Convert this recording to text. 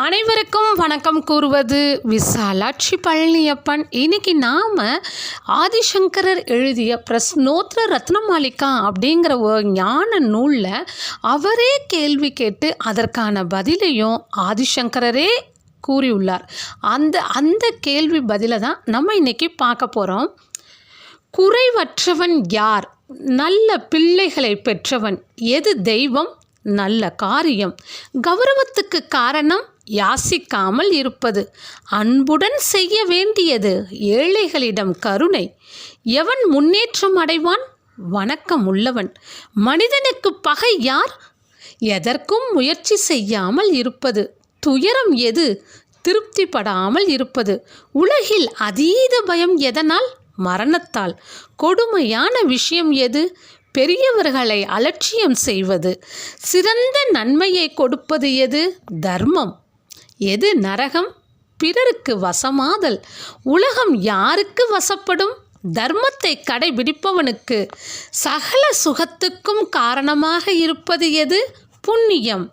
அனைவருக்கும் வணக்கம் கூறுவது விசாலாட்சி பழனியப்பன். இன்னைக்கு நாம் ஆதிசங்கரர் எழுதிய பிரஸ்னோத்ர ரத்னமாலிகா அப்படிங்கிற ஒரு ஞான நூலில் அவரே கேள்வி கேட்டு அதற்கான பதிலையும் ஆதிசங்கரரே கூறியுள்ளார். அந்த அந்த கேள்வி பதிலை தான் நம்ம இன்னைக்கு பார்க்க போகிறோம் குறைவற்றவன் யார்? நல்ல பிள்ளைகளை பெற்றவன். எது தெய்வம்? நல்ல காரியம். கௌரவத்துக்கு காரணம்? யாசிக்காமல் இருப்பது. அன்புடன் செய்ய வேண்டியது ஏழைகளிடம் கருணை. எவன் முன்னேற்றம் அடைவான்? வணக்கம் உள்ளவன். மனிதனுக்கு பகை யார்? எதற்கும் முயற்சி செய்யாமல் இருப்பது. துயரம் எது? திருப்திப்படாமல் இருப்பது. உலகில் அதீத பயம் எதனால்? மரணத்தால். கொடுமையான விஷயம் எது? பெரியவர்களை அலட்சியம் செய்வது. சிறந்த நன்மையை கொடுப்பது எது? தர்மம். எது நரகம்? பிறருக்கு வசமாதல். உலகம் யாருக்கு வசப்படும்? தர்மத்தை கடைபிடிப்பவனுக்கு சகல சுகத்துக்கும் காரணமாக இருப்பது எது? புண்ணியம்.